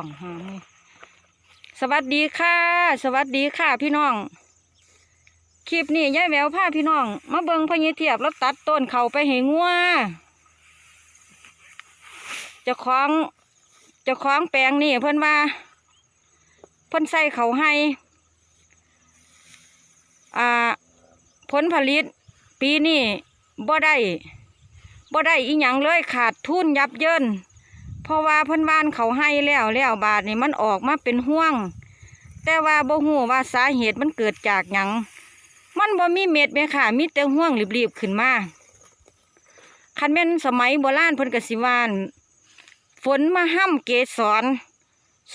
ล่องหานี่สวัสดีค่ะ สวัสดีค่ะพี่น้อง คลิปนี้ยายแววพาพี่น้อง มาเบิงพญเทียบแล้วตัดต้นเขาไปให้งัวจะคล้องจะคล้องแปลงนี่เพิ่นว่าเพิ่นใส่เขาให้ อ่า ผลผลิต ปีนี้บ่ได้บ่ได้อีหยังเลยขาดทุนยับเยิน ราะว่าเพิ่นบ้านเขาให้แล้วแล้วบาทนี่มันออกมาเป็นห่วง แต่ว่าบ่ฮู้ว่าสาเหตุมันเกิดจากหยังมันบ่มีเม็ดแม่ค่ะ มีแต่ห่วงรีบๆขึ้นมาคันแม่นสมัยโบราณเพิ่นกสิวาน ฝนมาห้ำเกสร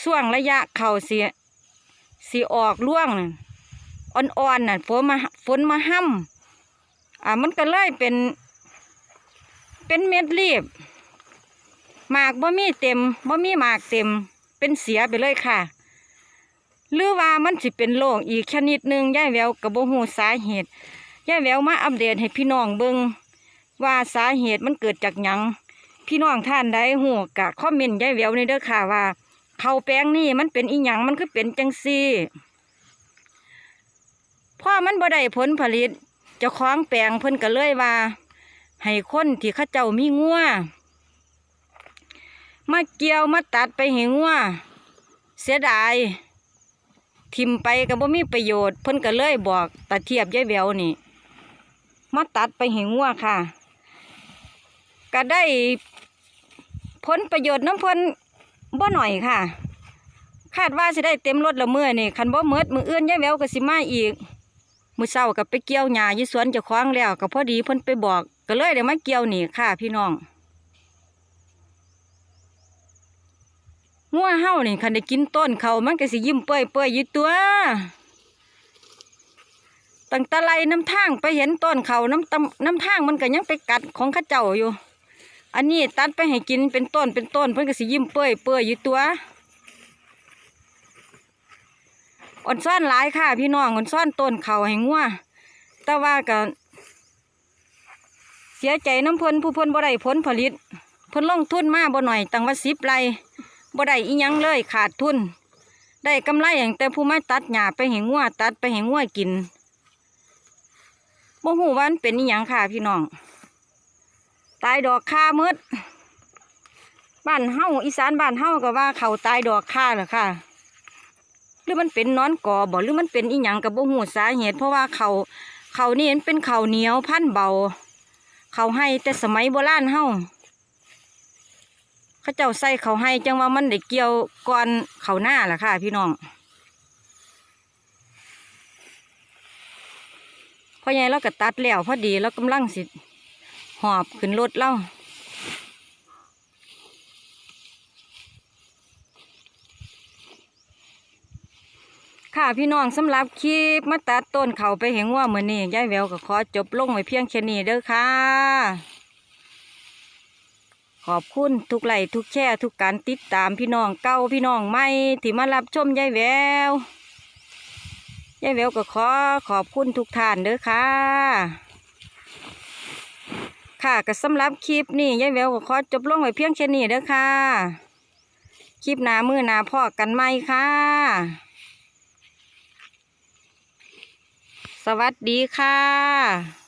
ช่วงระยะเข้าสิสิออกร่วงอ่อนๆน่ะฝนมาฝนมาห้ำอ่ามันก็เลยเป็น เป็นเม็ดรีบ หมากบ่มีเต็มบ่มีหมากเต็ม เป็นเสียไปเลยค่ะ หรือว่ามันสิเป็นโรคอีกชนิดหนึ่งย่ายแววกับบ่ฮู้สาเหตุย่ายแววมาอัปเดตให้พี่น้องเบิ่งว่าสาเหตุมันเกิดจากหยังพี่น้องท่านใดฮู้กะคอมเมนต์ย่ายแววในเด้อค่ะว่าเขาแป้งนี่มันเป็นอีหยังมันคือเป็นจังซี่พอมันบ่ได้ผลผลิตเจ้าของแปลงเพิ่นก็เลยว่า ให้คนที่ข้าเจ้ามีงัว มาเกี่ยวมาตัดไปให้งัวเสียดายทิมไปก็บ่มีประโยชน์ เพิ่นก็เลยบอกตาเทียบยายแววนี่มาตัดไปให้งัวค่ะ ก็ได้ผลประโยชน์น้ำเพิ่นบ่หน่อยค่ะ คาดว่าสิได้เต็มรถละเมื่อนี่คันบ่เมิดมืออื่นยายแววก็สิมาอีกมือเช้าก็ไปเกี่ยวหญ้ายู่สวนเจ้าของแล้วก็พอดีเพิ่นไปบอก ก็เลยได้มาเกี่ยวนี่ค่ะ พี่น้อง งัวเฮานี่คันได้กินต้นเขามันก็สิยิ้มเปื่อยเปื่อยๆอยู่ตัวตั้งตะไลน้ำทางไปเห็นต้นเขาน้ำตำน้ำทางมันก็ยังไปกัดของข้าเจ้าอยู่ อันนี้ตัดไปให้กินเป็นต้นเป็นต้นเพิ่อนก็สิยิ้มเปื่อยเปื่อยๆอยู่ตัวอ่อนซ่อนหลายค่ะ พี่น้องอ่อนซ่อนต้นเขาให้งัวแต่ว่าก็เสียใจน้ำเพิ่นผู้เพิ่นบ่ได้ผลผลิต เพิ่นลงทุนมาบ่หน่อยตั้งว่าสิบไร บ่ได้อีหยังเลยขาดทุน ได้กำไรอย่างแต่ผู้มาตัดหญ้าไปให้งัวตัดไปให้งัวกินบ่ฮู้ว่ามันเป็นอีหยังค่ะพี่น้อง ตายดอกค่ามืดบ้านเฮาอีสานบ้านเฮาก็ว่าเขาตายดอกค่าเหรอค่ะ หรือมันเป็นนอนกอบ่หรือมันเป็นอีหยังกับบ่ฮู้สาเหตุ เพราะว่าเขาเขานี่มันเป็นเขาเหนียวพันเบา เขาให้แต่สมัยโบราณเฮา เขาเจ้าใส่เขาให้จังว่ามันได้เกี่ยวก่อนเขาหน้าล่ะค่ะ พี่น้องพ่อใหญ่เราก็ตัดแล้วพอดีแล้วกำลังสิหอบขึ้นรถเราค่ะพี่น้องสำหรับคลิปมาตัดต้นเขาไปเห็นว่ามือนี้ยายแววก็ขอจบลงไว้เพียงแค่นี้เด้อค่ะ ขอบคุณทุกไลค์ทุกแชร์ทุกการติดตามพี่น้องเก่าพี่น้องใหม่ที่มารับชมยายแววยายแววก็ขอขอบคุณทุกท่านเด้อค่ะ ค่ะก็สำหรับคลิปนี้ยายแววก็ขอจบลงไว้เพียงแค่นี้เด้อค่ะ คลิปหนามือหนาพ่อกันไหมค่ะ สวัสดีค่ะ